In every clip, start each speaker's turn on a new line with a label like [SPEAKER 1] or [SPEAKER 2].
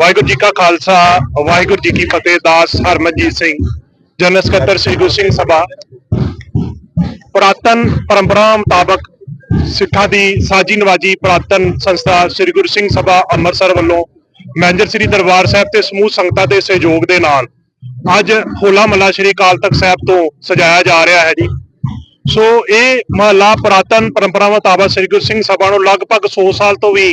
[SPEAKER 1] ਵਾਹਿਗੁਰੂ ਜੀ ਕਾ ਖਾਲਸਾ, ਵਾਹਿਗੁਰੂ ਜੀ ਕੀ ਫਤਿਹ, ਦਾਸ ਹਰਮਨਜੀਤ ਸਿੰਘ, ਜਨਰਲ ਸਕੱਤਰ ਸ੍ਰੀ ਗੁਰੂ ਸਿੰਘ ਸਭਾ। ਪੁਰਾਤਨ ਪਰੰਪਰਾ ਮੁਤਾਬਕ ਸਿੱਖਾਂ ਦੀ ਸਾਜੀ ਨਵਾਜੀ ਪੁਰਾਤਨ ਸੰਸਥਾ ਸ੍ਰੀ ਗੁਰੂ ਸਿੰਘ ਸਭਾ ਅੰਮ੍ਰਿਤਸਰ ਵੱਲੋਂ ਮੈਨੇਜਰ ਸ੍ਰੀ ਦਰਬਾਰ ਸਾਹਿਬ ਤੇ ਸਮੂਹ ਸੰਗਤਾਂ ਦੇ ਸਹਿਯੋਗ ਦੇ ਨਾਲ ਅੱਜ ਹੋਲਾ ਮਹੱਲਾ ਸ੍ਰੀ ਅਕਾਲ ਤਖਤ ਸਾਹਿਬ ਤੋਂ ਸਜਾਇਆ ਜਾ ਰਿਹਾ ਹੈ ਜੀ। ਸੋ ਇਹ ਮਹੱਲਾ ਪੁਰਾਤਨ ਪਰੰਪਰਾ ਮੁਤਾਬਕ ਸ੍ਰੀ ਗੁਰੂ ਸਿੰਘ ਸਭਾ ਨੂੰ ਲਗਭਗ 100 ਸਾਲ ਤੋਂ ਵੀ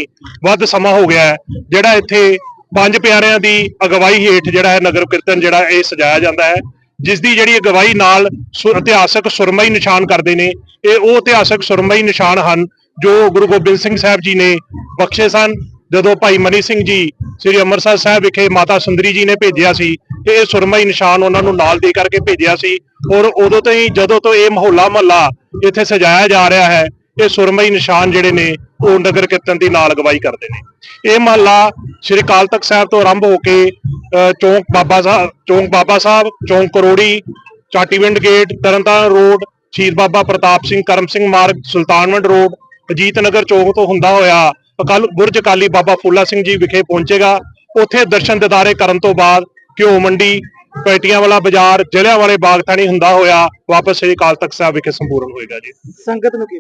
[SPEAKER 1] ਵੱਧ ਸਮਾਂ ਹੋ ਗਿਆ ਹੈ, ਜਿਹੜਾ ਇੱਥੇ ਪੰਜ ਪਿਆਰਿਆਂ ਦੀ ਅਗਵਾਈ ਹੇਠ ਜਿਹੜਾ ਹੈ ਨਗਰ ਕੀਰਤਨ ਜਿਹੜਾ ਇਹ ਸਜਾਇਆ ਜਾਂਦਾ ਹੈ ਜਿਸ ਦੀ ਜਿਹੜੀ ਅਗਵਾਈ ਨਾਲ ਸੁ- ਇਤਿਹਾਸਕ ਸੁਰਮਈ ਨਿਸ਼ਾਨ ਕਰਦੇ ਨੇ। ਇਹ ਉਹ ਇਤਿਹਾਸਕ ਸੁਰਮਈ ਨਿਸ਼ਾਨ ਹਨ ਜੋ ਗੁਰੂ ਗੋਬਿੰਦ ਸਿੰਘ ਸਾਹਿਬ ਜੀ ਨੇ ਬਖਸ਼ੇ ਸਨ। ਜਦੋਂ ਭਾਈ ਮਨੀ ਸਿੰਘ ਜੀ ਸ੍ਰੀ ਅੰਮ੍ਰਿਤਸਰ ਸਾਹਿਬ ਵਿਖੇ ਮਾਤਾ ਸੁੰਦਰੀ ਜੀ ਨੇ ਭੇਜਿਆ ਸੀ, ਤੇ ਇਹ ਸੁਰਮਈ ਨਿਸ਼ਾਨ ਉਹਨਾਂ ਨੂੰ ਨਾਲ ਦੇ ਕਰਕੇ ਭੇਜਿਆ ਸੀ। ਔਰ ਉਦੋਂ ਤੋਂ ਹੀ ਜਦੋਂ ਤੋਂ ਇਹ ਮਹੱਲਾ ਮਹੱਲਾ ਇੱਥੇ ਸਜਾਇਆ ਜਾ ਰਿਹਾ ਹੈ ਇਹ ਸੁਰਮਈ ਨਿਸ਼ਾਨ ਜਿਹੜੇ ਨੇ, ਉਹ ਨਗਰ ਕੀਰਤਨ ਦੀ ਨਾਲ ਅਗਵਾਈ ਕਰਦੇ ਨੇ। ਇਹ ਮਹੱਲਾ ਸ੍ਰੀ ਅਕਾਲ ਤਖਤ ਸਾਹਿਬ ਤੋਂ ਆਰੰਭ ਹੋ ਕੇ ਚੌਂਕ ਬਾਬਾ ਸਾਹਿਬ ਚੌਂਕ ਬਾਬਾ ਸਾਹਿਬ, ਚੌਂਕ ਕਰੋੜੀ, ਚਾਟੀਵਿੰਡ ਗੇਟ, ਤਰਨਤਾਰਨ ਰੋਡ, ਸ਼ਹੀਦ ਬਾਬਾ ਪ੍ਰਤਾਪ ਸਿੰਘ ਕਰਮ ਸਿੰਘ ਮਾਰਗ, ਸੁਲਤਾਨਵੰਡ ਰੋਡ, ਅਜੀਤ ਨਗਰ ਚੌਕ ਤੋਂ ਹੁੰਦਾ ਹੋਇਆ ਅਕਾਲ, ਬੁਰਜ ਅਕਾਲੀ ਬਾਬਾ ਫੂਲਾ ਸਿੰਘ ਜੀ ਵਿਖੇ ਪਹੁੰਚੇਗਾ। ਉੱਥੇ ਦਰਸ਼ਨ ਦਿਦਾਰੇ ਕਰਨ ਤੋਂ ਬਾਅਦ ਘਿਓ ਮੰਡੀ ਪੈਟੀਆਂ ਵਾਲਾ ਬਾਜ਼ਾਰ ਜ਼ਿਲ੍ਹਿਆਂ ਵਾਲੇ ਬਾਗ ਥਾਣੀ ਹੁੰਦਾ ਹੋਇਆ। ਵਾਪਸ ਸ੍ਰੀ ਅਕਾਲ ਤਖਤ ਸਾਹਿਬ ਵਿਖੇ ਸੰਪੂਰਨ ਹੋਏਗਾ ਜੀ।
[SPEAKER 2] ਸੰਗਤ ਨੂੰ ਕੀ?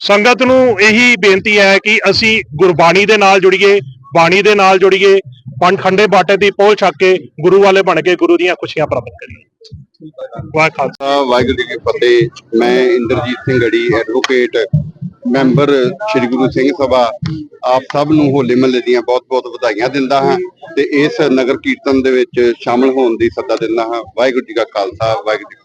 [SPEAKER 1] ਸੰਗਤ ਨੂੰ ਇਹੀ ਬੇਨਤੀ ਹੈ ਕਿ ਅਸੀਂ ਗੁਰਬਾਣੀ ਦੇ ਨਾਲ ਜੁੜੀਏ ਬਾਣੀ ਦੇ ਨਾਲ ਜੁੜੀਏ ਪੰਜ ਖੰਡੇ ਬਾਟੇ ਦੀ ਪਹੁਲ ਛੱਕ ਕੇ ਗੁਰੂ ਵਾਲੇ ਬਣ ਕੇ ਗੁਰੂ ਦੀਆਂ ਖੁਸ਼ੀਆਂ ਪ੍ਰਾਪਤ ਕਰੀਏ। ਵਾਹਿ ਖਾਲਸਾ
[SPEAKER 3] ਖਾਲਸਾ, ਵਾਹਿਗੁਰੂ ਜੀ ਕੀ ਫਤਿਹ। ਮੈਂ ਇੰਦਰਜੀਤ ਸਿੰਘ ਗੜੀ ਐਡਵੋਕੇਟ ਮੈਂਬਰ ਸ੍ਰੀ ਗੁਰੂ ਸਿੰਘ ਸਭਾ ਆਪ ਸਭ ਨੂੰ ਹੋਲੇ ਮਹੱਲੇ ਦੀਆਂ ਬਹੁਤ-ਬਹੁਤ ਵਧਾਈਆਂ ਦਿੰਦਾ ਹਾਂ ਤੇ ਇਸ ਨਗਰ ਕੀਰਤਨ ਦੇ ਵਿੱਚ ਸ਼ਾਮਲ ਹੋਣ ਦੀ ਸੱਦਾ ਦਿੰਦਾ ਹਾਂ। ਵਾਹਿਗੁਰੂ ਜੀ ਕਾ ਖਾਲਸਾ, ਵਾਹਿਗੁਰੂ